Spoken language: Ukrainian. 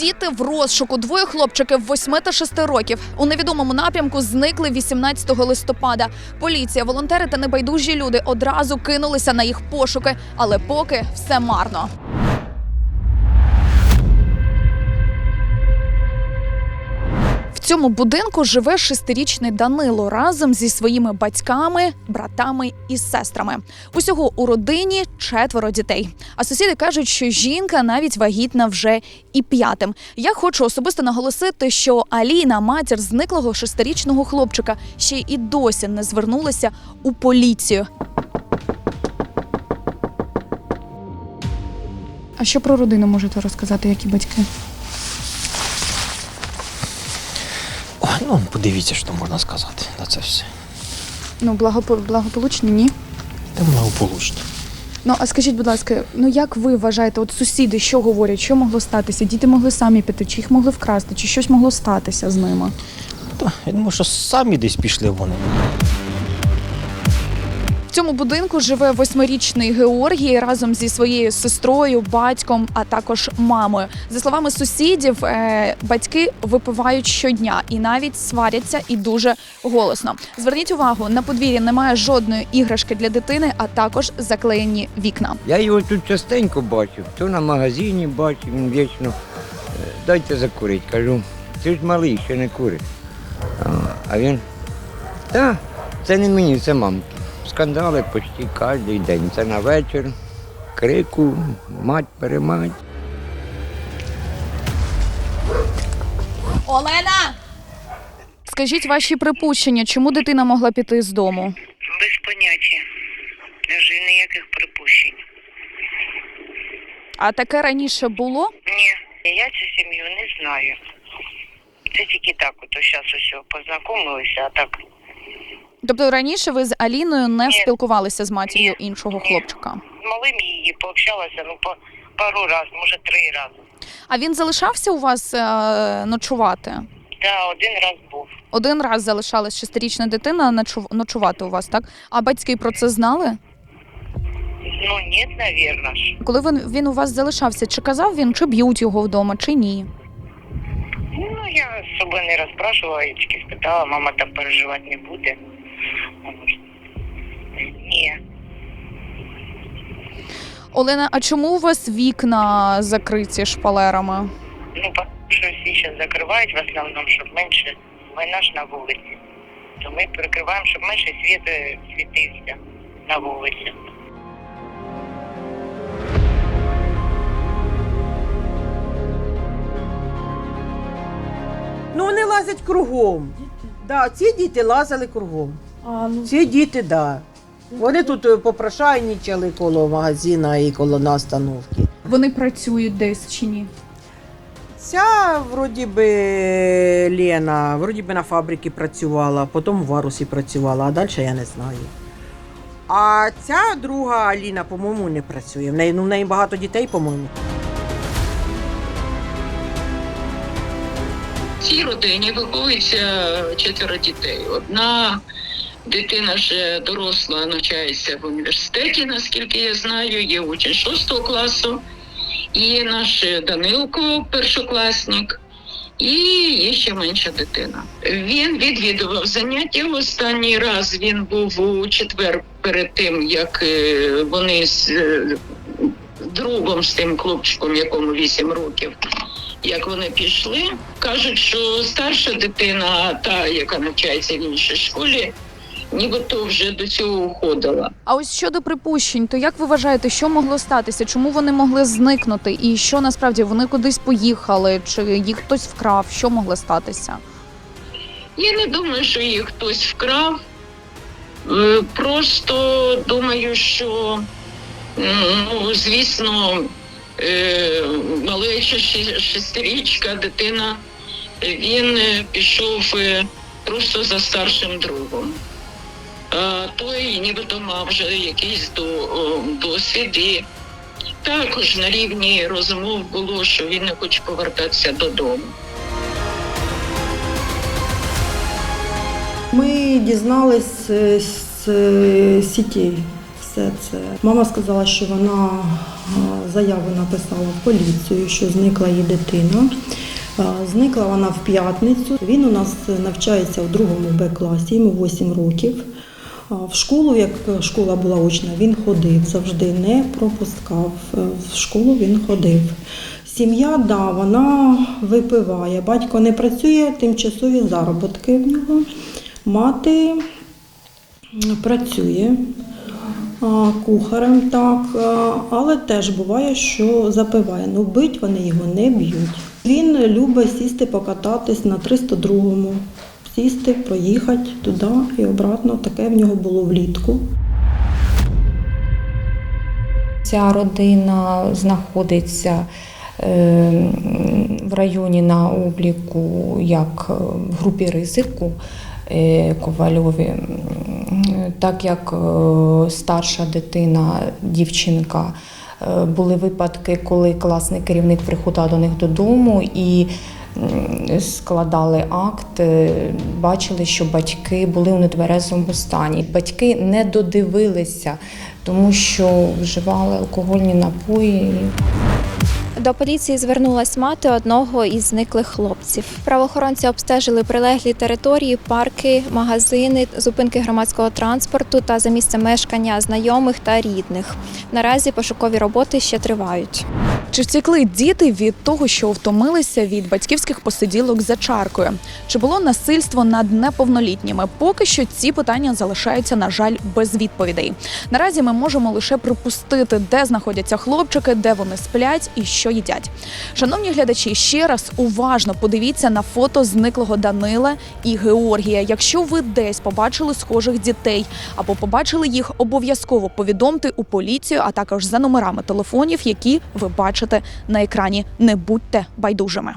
Діти в розшуку. Двоє хлопчиків 8 та 6 років у невідомому напрямку зникли 18 листопада. Поліція, волонтери та небайдужі люди одразу кинулися на їх пошуки, але поки все марно. Цьому будинку живе шестирічний Данило разом зі своїми батьками, братами і сестрами. Усього у родині четверо дітей. А сусіди кажуть, що жінка навіть вагітна вже і п'ятим. Я хочу особисто наголосити, що Аліна, матір зниклого шестирічного хлопчика, ще і досі не звернулася у поліцію. А що про родину можете розказати, які батьки? Ой, ну подивіться, що можна сказати на це все. Ну, благополучні, ні. Та благополучно. Ну а скажіть, будь ласка, ну як ви вважаєте, от сусіди що говорять, що могло статися? Діти могли самі піти, чи їх могли вкрасти, чи щось могло статися з ними? Та, я думаю, що самі десь пішли вони. В цьому будинку живе восьмирічний Георгій разом зі своєю сестрою, батьком, а також мамою. За словами сусідів, е, батьки випивають щодня і навіть сваряться і дуже голосно. Зверніть увагу, на подвір'ї немає жодної іграшки для дитини, а також заклеєні вікна. Я його тут частенько бачив, то на магазині бачив, він вічно «Е, дайте закурити. Кажу, ти ж малий, ще не курить. А він, та, це не мені, це мамки. Скандали почти кожен день. Це на вечір, крику, мать перемать. Олена! Скажіть ваші припущення, чому дитина могла піти з дому? Без поняття. Вже ніяких припущень. А таке раніше було? Ні, я цю сім'ю не знаю. Це тільки так, от зараз усе познайомилися, а так. Тобто раніше ви з Аліною не Ні. спілкувалися з матір'ю Ні. іншого Ні. хлопчика. З малим її пообщалася, ну, по пару разів, може три рази. А він залишався у вас е, ночувати? Да, один раз був. Один раз залишалась шестирічна дитина ночу- ночувати у вас, так? А батьки про це знали? Ну, ні, навірно ж. Коли він, він у вас залишався, чи казав він, чи б'ють його вдома, чи ні? Ну, я з собою не розпрашувала, я тільки спитала, мама там переживати не буде. Ні. Олена, а чому у вас вікна закриті шпалерами? Ну, що всі зараз закривають в основному, щоб менше війна ж на вулиці. То ми перекриваємо, щоб менше світ світився на вулиці. Ну, вони лазять кругом. Да, ці діти лазили кругом. А, ну... Ці діти, да. Вони тут е, попрошайничали коло магазина і коло настановки. Вони працюють десь чи ні? Ця, вроді би, Лена, вроді би на фабриці працювала, потім в Варусі працювала, а далі я не знаю. А ця друга Аліна, по-моєму, не працює. В неї, ну, в неї багато дітей, по-моєму. В цій родині виховується четверо дітей. Одна дитина вже доросла, навчається в університеті, наскільки я знаю, є учень шостого класу, і наш Данилко, першокласник, і є ще менша дитина. Він відвідував заняття. Останній раз він був у четвер перед тим, як е, вони з е, другом з тим хлопчиком, якому 8 років, як вони пішли, кажуть, що старша дитина, та яка навчається в іншій школі, нібито вже до цього уходила. А ось щодо припущень, то як ви вважаєте, що могло статися? Чому вони могли зникнути? І що насправді вони кудись поїхали, чи їх хтось вкрав? Що могло статися? Я не думаю, що їх хтось вкрав. Е, Просто думаю, що ну, звісно, е, малеча шестирічка дитина, він е, пішов просто за старшим другом. Той нібито мав вже якийсь досвід і також на рівні розмов було, що він не хоче повертатися додому. Ми дізнались е, з е, сітей, все це. Мама сказала, що вона е, заяву написала в поліцію, що зникла її дитина. Зникла вона в п'ятницю. Він у нас навчається у другому Б класі, йому 8 років. В школу, як школа була очна, він ходив завжди, не пропускав. Е, В школу він ходив. Сім'я, да, вона випиває. Батько не працює, тимчасові заробітки в нього. Мати працює кухарем, так, але теж буває, що запиває. Ну, бить вони його не б'ють. Він любить сісти покататись на 302-му, сісти, проїхати туди і обратно. Таке в нього було влітку. Ця родина знаходиться е, в районі на обліку як в групі ризику е, Ковальові, так як е, старша дитина, дівчинка. Були випадки, коли класний керівник приходив до них додому і складали акт, е, бачили, що батьки були у нетверезому стані. Батьки не додивилися, тому що вживали алкогольні напої. До поліції звернулась мати одного із зниклих хлопців. Правоохоронці обстежили прилеглі території, парки, магазини, зупинки громадського транспорту та за місцем мешкання знайомих та рідних. Наразі пошукові роботи ще тривають. Чи втекли діти від того, що втомилися від батьківських посиділок за чаркою? Чи було насильство над неповнолітніми? Поки що ці питання залишаються, на жаль, без відповідей. Наразі ми можемо лише припустити, де знаходяться хлопчики, де вони сплять і що їдять. Шановні глядачі, ще раз уважно подивіться на фото зниклого Данила і Георгія. Якщо ви десь побачили схожих дітей або побачили їх, обов'язково повідомте у поліцію, а також за номерами телефонів, які ви бачите на екрані. Не будьте байдужими.